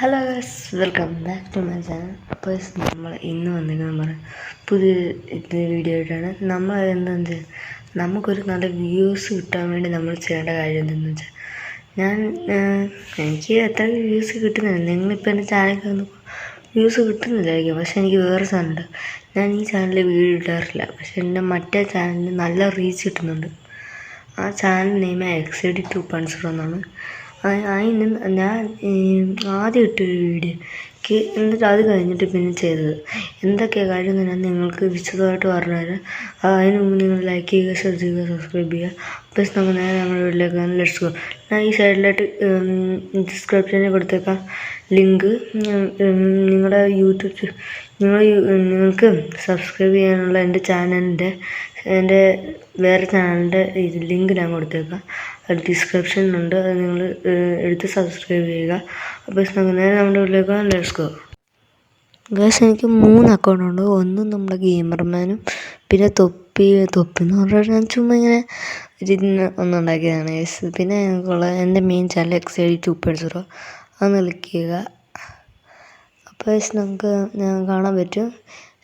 Hello guys welcome back to my channel അപ്പോൾ നമ്മൾ ഇന്ന് വന്നിരിക്കുന്നത് നമ്മൾ പുതിയ വീഡിയോ ആയിട്ടാണ്. നമ്മൾ എന്താണെന്ന് വെച്ചാൽ നമുക്കൊരു നല്ല വ്യൂസ് കിട്ടാൻ വേണ്ടി നമ്മൾ ചെയ്യേണ്ട കാര്യം എന്തെന്ന് വെച്ചാൽ ഞാൻ എനിക്ക് എത്ര വ്യൂസ് കിട്ടുന്നില്ല. നിങ്ങളിപ്പോൾ എന്റെ ചാനലിൽ വ്യൂസ് കിട്ടുന്നില്ലായിരിക്കും. പക്ഷേ എനിക്ക് വേറെ സാധനമുണ്ട് ഞാൻ ഈ ചാനലിൽ വീഡിയോ ഇടാറില്ല. പക്ഷേ എന്റെ മറ്റേ ചാനലിൽ നല്ല റീച്ച് കിട്ടുന്നുണ്ട്. ആ channel name X D two zero എന്നാണ്. അതിന് ഞാൻ ആദ്യം ഇട്ടൊരു വീഡിയോ. എന്നിട്ട് അത് കഴിഞ്ഞിട്ട് പിന്നെ ചെയ്തത്. എന്തൊക്കെ കാര്യം ഞാൻ നിങ്ങൾക്ക് വിശദമായിട്ട് പറഞ്ഞുതരാം. തരാം അതിന് മുമ്പ് നിങ്ങൾ ലൈക്ക് ചെയ്യുക ഷെയർ ചെയ്യുക. സബ്സ്ക്രൈബ് ചെയ്യുക പ്ലസ് നമുക്ക് നേരെ നമ്മുടെ വീട്ടിലേക്ക് ലെറ്റ്സ് ഗോ ഞാൻ ഈ സൈഡിലായിട്ട് ഡിസ്ക്രിപ്ഷനിൽ കൊടുത്തേക്കാം. ലിങ്ക് നിങ്ങളുടെ യൂട്യൂബ് നിങ്ങൾ നിങ്ങൾക്ക് സബ്സ്ക്രൈബ് ചെയ്യാനുള്ള എന്റെ ചാനലിന്റെ എന്റെ വേറെ ചാനലിന്റെ ലിങ്ക് ഞാൻ കൊടുത്തേക്കാം. അത് ഡിസ്ക്രിപ്ഷനിലുണ്ട്. അത് നിങ്ങൾ എടുത്ത് സബ്സ്ക്രൈബ് ചെയ്യുക. അപ്പോൾ നേരെ നമ്മുടെ വീട്ടിലേക്ക് ലെറ്റ്സ് ഗോ ഗേസ് എനിക്ക് മൂന്ന് അക്കൗണ്ട് ഉണ്ട്. ഒന്ന് നമ്മുടെ ഗെയിമർമാനും പിന്നെ തൊപ്പി തൊപ്പി എന്ന് പറഞ്ഞാൽ ഞാൻ ചുമ്മാ ഇങ്ങനെ ഇരുന്ന് ഒന്നുണ്ടാക്കിയതാണ് ഗേസ് പിന്നെ ഞങ്ങൾക്കുള്ള എന്റെ main channel X I two അതൊന്ന് ക്ലിക്ക് ചെയ്യുക. അപ്പോൾ ഗേസ് നമുക്ക് ഞാൻ കാണാൻ പറ്റും.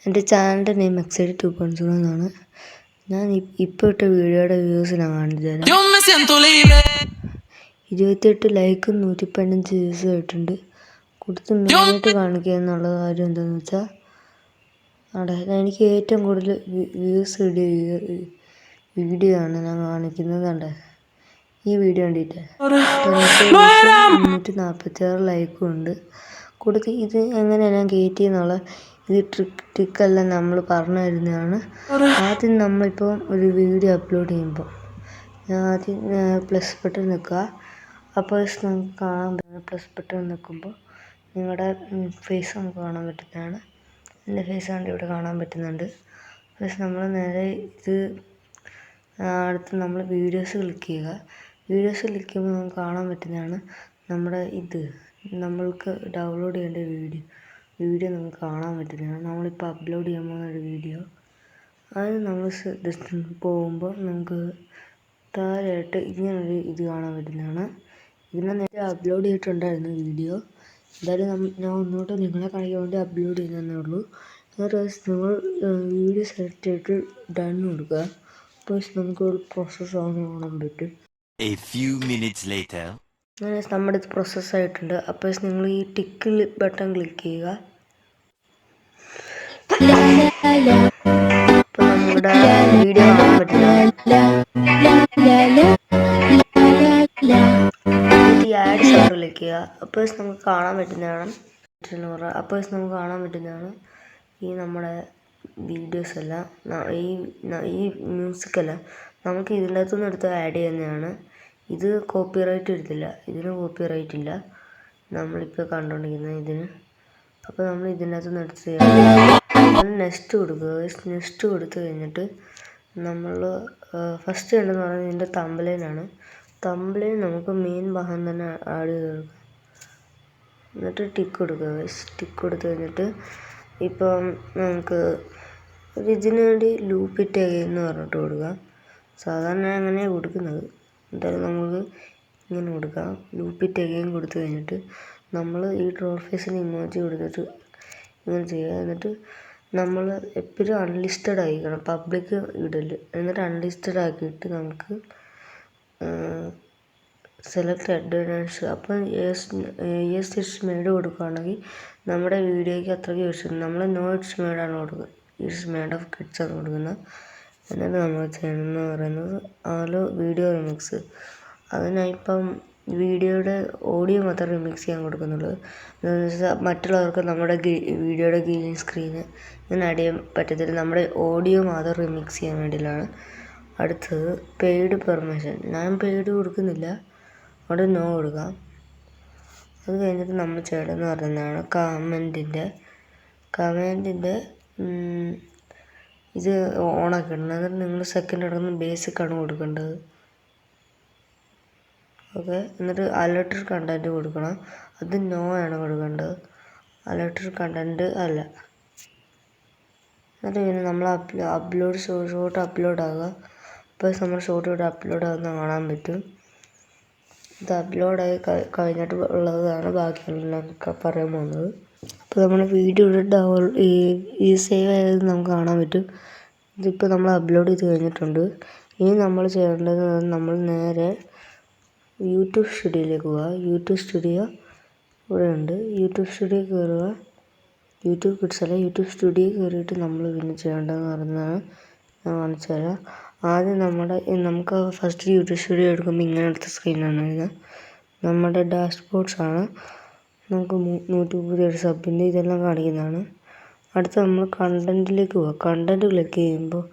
എന്റെ ചാനലിന്റെ name X I two point എന്നാണ്. ഞാൻ ഇപ്പോൾ ഇട്ട വീഡിയോയുടെ വ്യൂസ് ഞാൻ കാണിച്ചു തരാം. ഇരുപത്തിയെട്ട് ലൈക്കും നൂറ്റി പതിനഞ്ച് വ്യൂസും ആയിട്ടുണ്ട് കൊടുത്ത് മെയിനായിട്ട് കാണിക്കുക എന്നുള്ള കാര്യം എന്താണെന്ന് വെച്ചാൽ അവിടെ എനിക്ക് ഏറ്റവും കൂടുതൽ വ്യൂസ് ഇടിയ വീഡിയോ ആണ് ഞാൻ കാണിക്കുന്നത് കണ്ടേ. ഈ വീഡിയോ കണ്ടിട്ട് മുന്നൂറ്റി നാൽപ്പത്തി ആറ് ലൈക്കും ഉണ്ട്. കൊടുത്ത് ഇത് എങ്ങനെയാണ് ഞാൻ കയറ്റി ഇത് ട്രിക്ക് ട്രിക്കെല്ലാം നമ്മൾ പറഞ്ഞു തരുന്നതാണ്. ആദ്യം നമ്മളിപ്പോൾ ഒരു വീഡിയോ അപ്ലോഡ് ചെയ്യുമ്പോൾ ഞാൻ ആദ്യം പ്ലസ് ബട്ടൺ നിൽക്കുക അപ്പോൾ നമുക്ക് കാണാൻ പറ്റുന്ന പ്ലസ് ബട്ടൺ നിൽക്കുമ്പോൾ നിങ്ങളുടെ ഫേസ് നമുക്ക് കാണാൻ പറ്റുന്നതാണ്. എന്റെ ഫേസ് കണ്ട് ഇവിടെ കാണാൻ പറ്റുന്നുണ്ട്. പ്ലസ് നമ്മൾ നേരെ ഇത് അടുത്ത് നമ്മൾ വീഡിയോസ് ക്ലിക്ക് ചെയ്യുക. വീഡിയോസ് ക്ലിക്ക് ചെയ്യുമ്പോൾ നമുക്ക് കാണാൻ പറ്റുന്നതാണ് നമ്മുടെ ഇത്. നമ്മൾക്ക് ഡൗൺലോഡ് ചെയ്യേണ്ട വീഡിയോ വീഡിയോ നമുക്ക് കാണാൻ പറ്റുന്നതാണ് നമ്മളിപ്പോൾ അപ്ലോഡ് ചെയ്യാൻ പോകുന്ന ഒരു വീഡിയോ. അത് നമ്മൾ ജസ്റ്റ് പോകുമ്പോൾ നമുക്ക് താഴെയായിട്ട് ഇങ്ങനൊരു ഇത് കാണാൻ പറ്റുന്നതാണ്. ഇതിനെ നേരെ അപ്ലോഡ് ചെയ്തിട്ടുണ്ടായിരുന്നു വീഡിയോ. എന്തായാലും ഞാൻ ഒന്നുകൂടെ നിങ്ങളെ കാണിക്കാൻ വേണ്ടി അപ്ലോഡ് ചെയ്യുന്നതേ ഉള്ളൂ. എന്നിട്ട് നിങ്ങൾ വീഡിയോ സെലക്ട് ചെയ്തിട്ട് ഡൺ കൊടുക്കുക. അപ്പോൾ നമുക്ക് ഒരു പ്രോസസ്സ് ആവുന്ന കാണാൻ പറ്റും. A few minutes later. നമ്മുടെ ഇത് പ്രോസസ്സ് ആയിട്ടുണ്ട്. അപ്പോൾ നിങ്ങൾ ഈ ടിക്ക് ബട്ടൺ ക്ലിക്ക് ചെയ്യുക. അപ്പോൾ നമ്മുടെ വീഡിയോ ആഡ് ക്ലിക്ക് ചെയ്യുക. അപ്പോൾ നമുക്ക് കാണാൻ പറ്റുന്നതാണ്. അപ്പോൾ നമുക്ക് കാണാൻ പറ്റുന്നതാണ് ഈ നമ്മുടെ വീഡിയോസ് എല്ലാം. ഈ ഈ മ്യൂസിക് എല്ലാം നമുക്ക് ഇതിന്റെ അകത്തുനിന്ന് എടുത്ത് ആഡ് ചെയ്യുന്നതാണ്. ഇത് കോപ്പിറൈറ്റ് എടുത്തില്ല. ഇതിന് കോപ്പി റൈറ്റ് ഇല്ല. നമ്മളിപ്പോൾ കണ്ടുകൊണ്ടിരിക്കുന്ന ഇതിന്. അപ്പോൾ നമ്മൾ ഇതിനകത്ത് നിന്ന് എടുത്ത് നെക്സ്റ്റ് കൊടുക്കുക. നെക്സ്റ്റ് കൊടുത്തു കഴിഞ്ഞിട്ട് നമ്മൾ ഫസ്റ്റ് വേണ്ടതെന്ന് പറയുന്നത് ഇതിന്റെ തമ്പലൈനാണ് തമ്പലൈൻ നമുക്ക് മെയിൻ ഭാഗം തന്നെ ആഡ് ചെയ്ത് കൊടുക്കുക എന്നിട്ട് ടിക്ക് കൊടുക്കുക ടിക്ക് കൊടുത്തു കഴിഞ്ഞിട്ട് ഇപ്പം നമുക്ക് ഇതിനു വേണ്ടി ലൂപ്പ് ഇറ്റ് എന്ന് പറഞ്ഞിട്ട് കൊടുക്കുക. സാധാരണ അങ്ങനെയാണ് കൊടുക്കുന്നത്. എന്തായാലും നമുക്ക് ഇങ്ങനെ കൊടുക്കാം. ലൂപ്പ് ഇറ്റ് അഗെയിൻ കൊടുത്തു കഴിഞ്ഞിട്ട് നമ്മൾ ഈ ഡ്രോർ ഫേസിന് ഇമോജി കൊടുത്തിട്ട് ഇങ്ങനെ ചെയ്യുക. എന്നിട്ട് നമ്മൾ എപ്പോഴും അൺലിസ്റ്റഡ് ആയിരിക്കണം. പബ്ലിക് ഇടൽ. എന്നിട്ട് അൺലിസ്റ്റഡ് ആക്കിയിട്ട് നമുക്ക് സെലക്ട് അഡ്വാൻസ് അപ്പം യെസ് എസ് ഇറ്റ്സ് മേഡ് കൊടുക്കുകയാണെങ്കിൽ നമ്മുടെ വീഡിയോയ്ക്ക് അത്രയ്ക്ക് ഇഷ്ടം നമ്മൾ നോ ഇറ്റ്സ് മേഡാണ് കൊടുക്കുക ഇറ്റ്സ് മേഡ് ഓഫ് കിഡ്സ് ആണ് കൊടുക്കുന്നത്. എന്നിട്ട് നമ്മൾ ചെയ്യണമെന്ന് പറയുന്നത് ആലോ വീഡിയോ റിമിക്സ്. അതിനായിപ്പം വീഡിയോയുടെ ഓഡിയോ മാത്രം റിമിക്സ് ചെയ്യാൻ കൊടുക്കുന്നുള്ളൂ. എന്താണെന്ന് വെച്ചാൽ മറ്റുള്ളവർക്ക് നമ്മുടെ വീഡിയോയുടെ ഗ്രീൻ സ്ക്രീന് ഇങ്ങനെ ആഡ് ചെയ്യാൻ പറ്റത്തില്ല. നമ്മുടെ ഓഡിയോ മാത്രം റിമിക്സ് ചെയ്യാൻ വേണ്ടിയിട്ടാണ് അടുത്തത് പെയ്ഡ് പെർമിഷൻ. ഞാൻ പെയ്ഡ് കൊടുക്കുന്നില്ല. അവിടെ നോ കൊടുക്കാം. അത് കഴിഞ്ഞിട്ട് നമ്മൾ ചെയ്യണമെന്ന് പറയുന്നതാണ് കമന്റിന്റെ കമന്റിന്റെ ഇത് ഓണാക്കിയിടണം എന്നിട്ട് നിങ്ങൾ സെക്കൻഡ് ബേസിക് ബേസിക്കാണ് കൊടുക്കേണ്ടത്. ഓക്കെ? എന്നിട്ട് അലേർട്ടഡ് കണ്ടന്റ് കൊടുക്കണം. അത് നോ ആണ് കൊടുക്കേണ്ടത്. അലേർട്ടഡ് കണ്ടന്റ് അല്ല. എന്നിട്ട് പിന്നെ നമ്മൾ അപ്ലോഡ് ഷോട്ട് അപ്ലോഡ് ആകുക അപ്പോൾ നമ്മൾ ഷോട്ട് ഇവിടെ അപ്ലോഡ് ആകുന്ന കാണാൻ പറ്റും. ഇത് അപ്ലോഡായി കഴിഞ്ഞിട്ട് ഉള്ളതാണ് ബാക്കിയുള്ള പറയാൻ പോകുന്നത്. അപ്പോൾ നമ്മൾ വീഡിയോ ഡൗൺ ഈ സേവ് ആയത് നമുക്ക് കാണാൻ പറ്റും. ഇതിപ്പോൾ നമ്മൾ അപ്ലോഡ് ചെയ്ത് കഴിഞ്ഞിട്ടുണ്ട്. ഇനി നമ്മൾ ചെയ്യേണ്ടത് നമ്മൾ നേരെ യൂട്യൂബ് സ്റ്റുഡിയോയിലേക്ക് പോവുക യൂട്യൂബ് സ്റ്റുഡിയോ ഇവിടെ ഉണ്ട്. യൂട്യൂബ് സ്റ്റുഡിയോ കയറുക യൂട്യൂബ് കിഡ്സ് അല്ല യൂട്യൂബ് സ്റ്റുഡിയോ കയറിയിട്ട് നമ്മൾ പിന്നെ ചെയ്യേണ്ടതെന്ന് പറയുന്നതാണ് ഞാൻ കാണിച്ചു തരാം. ആദ്യം നമ്മുടെ നമുക്ക് ഫസ്റ്റ് യൂട്യൂബ് സ്റ്റുഡിയോ എടുക്കുമ്പോൾ ഇങ്ങനെ ഇങ്ങനത്തെ സ്ക്രീനാണ് ഇത് നമ്മുടെ ഡാഷ്ബോർഡ്സ് ആണ്. നമുക്ക് നൂറ്റി മുപ്പത്തിയേഴ് സബിന്റെ ഇതെല്ലാം കാണിക്കുന്നതാണ്. അടുത്ത നമ്മൾ കണ്ടന്റിലേക്ക് പോവുക കണ്ടന്റ് ക്ലിക്ക് ചെയ്യുമ്പോൾ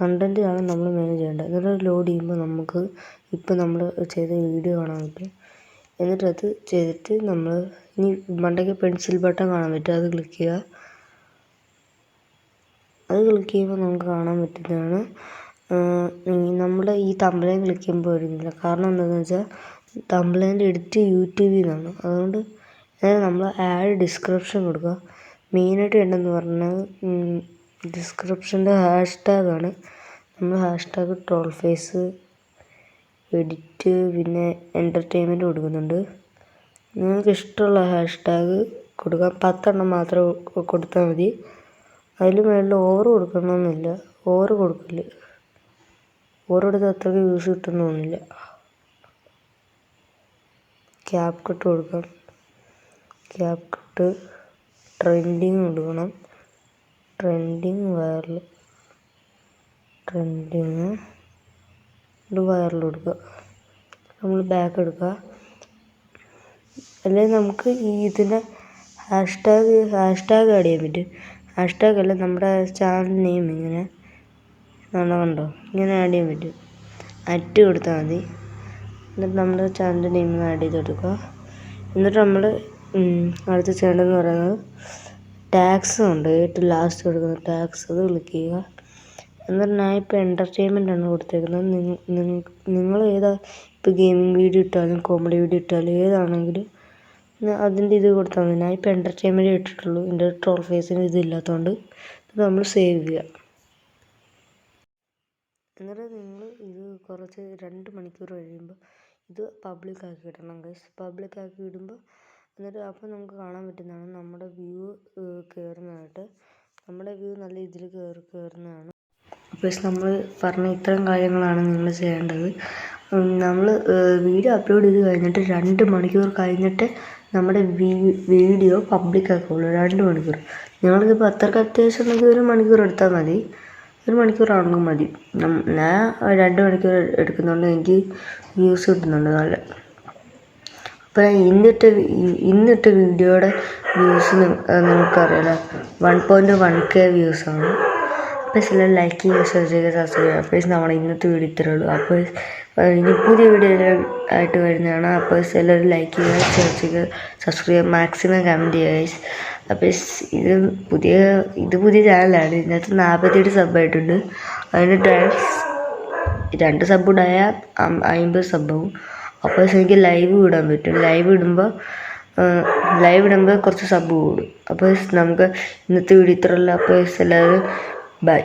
കണ്ടന്റിലാണ് നമ്മൾ മാനേജ് ചെയ്യേണ്ടത്. എന്നിട്ട് ലോഡ് ചെയ്യുമ്പോൾ നമുക്ക് ഇപ്പം നമ്മൾ ചെയ്ത വീഡിയോ കാണാൻ പറ്റും. എന്നിട്ട് അത് ചെയ്തിട്ട് നമ്മൾ ഇനി മണ്ടയ്ക്ക് പെൻസിൽ ബട്ടൺ കാണാൻ പറ്റും. അത് ക്ലിക്ക് ചെയ്യുക. അത് ക്ലിക്ക് ചെയ്യുമ്പോൾ നമുക്ക് കാണാൻ പറ്റുന്നതാണ്. നമ്മൾ ഈ തമ്പലൈൻ ക്ലിക്ക് ചെയ്യുമ്പോൾ വരുന്നില്ല. കാരണം എന്താണെന്ന് വെച്ചാൽ തമ്പലൈന്റെ എഡിറ്റ് യൂട്യൂബിൽ നിന്നാണ്. അതുകൊണ്ട് നമ്മൾ ആഡ് ഡിസ്ക്രിപ്ഷൻ കൊടുക്കുക. മെയിനായിട്ട് വേണ്ടതെന്ന് പറഞ്ഞാൽ ഡിസ്ക്രിപ്ഷന്റെ ഹാഷ് ടാഗാണ് നമ്മൾ hashtag troll face edit പിന്നെ എന്റർടൈൻമെന്റ് കൊടുക്കുന്നുണ്ട്. നിങ്ങൾക്ക് ഇഷ്ടമുള്ള ഹാഷ് ടാഗ് കൊടുക്കാം പത്തെണ്ണം മാത്രം കൊടുത്താൽ മതി. അതിൽ മേളിൽ ഓവർ കൊടുക്കണമെന്നില്ല. ഓവർ കൊടുക്കില്ല ഓവർ കൊടുത്താൽ അത്രയ്ക്ക് വ്യൂസ് കിട്ടുമെന്ന് തോന്നുന്നില്ല. ക്യാപ് കട്ട് കൊടുക്കാം. ക്യാപ് കട്ട് ട്രെൻഡിങ് കൊടുക്കണം ട്രെൻഡിങ് വയറിൽ ട്രെൻഡിങ് ഇത് വയറിൽ കൊടുക്കുക നമ്മൾ ബാക്ക് എടുക്കുക. അല്ലെങ്കിൽ നമുക്ക് ഈ ഇതിന്റെ hashtag hashtag add ചെയ്യാൻ പറ്റും. ഹാഷ് ടാഗ് അല്ല നമ്മുടെ ചാനൽ നെയിം ഇങ്ങനെ നല്ല കണ്ടോ? ഇങ്ങനെ ആഡ് ചെയ്യാൻ പറ്റും. അറ്റ് കൊടുത്താൽ മതി. എന്നിട്ട് നമ്മുടെ ചാനലിന്റെ നെയിം ആഡ് ചെയ്ത് കൊടുക്കുക. എന്നിട്ട് നമ്മൾ അടുത്ത് ചെയ്യേണ്ടതെന്ന് പറയുന്നത് ടാക്സ് ഉണ്ട്. ഏറ്റവും ലാസ്റ്റ് കൊടുക്കുന്ന ടാക്സ് അത് ക്ലിക്ക് ചെയ്യുക. എന്നിട്ട് ഞാൻ ഇപ്പോൾ എന്റർടൈൻമെന്റ് ആണ് കൊടുത്തേക്കുന്നത്. നിങ്ങൾ ഏതാ ഇപ്പോൾ ഗെയിമിംഗ് വീഡിയോ ഇട്ടാലും കോമഡി വീഡിയോ ഇട്ടാലും ഏതാണെങ്കിലും അതിന്റെ ഇത് കൊടുത്താൽ മതി. ഞാൻ ഇപ്പോൾ എന്റർടൈൻമെന്റ് ഇട്ടിട്ടുള്ളൂ. എന്റെ ട്രോൾ ഫേസിന് ഇതില്ലാത്തതുകൊണ്ട് ഇത് നമ്മൾ സേവ് ചെയ്യുക എന്നിട്ട് നിങ്ങൾ ഇത് കുറച്ച് രണ്ട് മണിക്കൂർ കഴിയുമ്പോൾ ഇത് പബ്ലിക് ആക്കി ഇടണം ഗൈസ് പബ്ലിക് ആക്കി ഇടുമ്പോൾ എന്നിട്ട് അപ്പോൾ നമുക്ക് കാണാൻ പറ്റുന്നതാണ് നമ്മുടെ വ്യൂ കയറുന്നതായിട്ട് നമ്മുടെ വ്യൂ നല്ല ഇതിൽ കയറി കയറുന്നതാണ് അപ്പോൾ നമ്മൾ പറഞ്ഞ ഇത്തരം കാര്യങ്ങളാണ് നിങ്ങൾ ചെയ്യേണ്ടത്. നമ്മൾ വീഡിയോ അപ്ലോഡ് ചെയ്ത് കഴിഞ്ഞിട്ട് രണ്ട് മണിക്കൂർ കഴിഞ്ഞിട്ട് നമ്മുടെ വീഡിയോ പബ്ലിക് ആക്കുള്ളൂ. രണ്ട് മണിക്കൂർ. നിങ്ങൾക്കിപ്പോൾ അത്രയ്ക്ക് അത്യാവശ്യം ഉണ്ടെങ്കിൽ ഒരു മണിക്കൂർ എടുത്താൽ മതി. ഒരു മണിക്കൂറാണെങ്കിൽ മതി. ഞാൻ രണ്ട് മണിക്കൂർ എടുക്കുന്നതുകൊണ്ട് എനിക്ക് വ്യൂസ് കിട്ടുന്നുണ്ട്. നല്ല അപ്പോൾ ഇന്നിട്ട വി- ഇന്നിട്ട വീഡിയോയുടെ വ്യൂസ് നിങ്ങൾക്കറിയാലോ വൺ പോയിന്റ് വൺ കെ വ്യൂസാണ് അപ്പോൾ ചില ലൈക്ക് ചെയ്യുക ഷെയർ ചെയ്യുക സബ്സ്ക്രൈബ് ചെയ്യുക. അപ്പോൾ നമ്മുടെ ഇന്നത്തെ വീഡിയോ ഇത്രേ ഉള്ളൂ. അപ്പോൾ ഇനി പുതിയ വീഡിയോ ആയിട്ട് വരുന്നതാണ്. അപ്പോൾ എല്ലാവരും ലൈക്ക് ചെയ്യുക ഷെയർ ചെയ്യുക സബ്സ്ക്രൈബ് ചെയ്യുക മാക്സിമം കമന്റ് ചെയ്യുക. അപ്പോൾ ഇത് പുതിയ ഇത് പുതിയ ചാനലാണ് ഇതിനകത്ത് നാൽപ്പത്തിയെട്ട് സബ്ബായിട്ടുണ്ട് അതിന് ടൈംസ് രണ്ട് സബ് ഉണ്ടായാൽ അമ്പത് സബ്ബാവും അപ്പോൾ എനിക്ക് ലൈവ് വിടാൻ പറ്റും. ലൈവ് ഇടുമ്പോൾ ലൈവ് ഇടുമ്പോൾ കുറച്ച് സബ് കൂടും. അപ്പോൾ നമുക്ക് ഇന്നത്തെ വീഡിയോ ഇത്ര അപ്പോൾ എല്ലാവരും ബൈ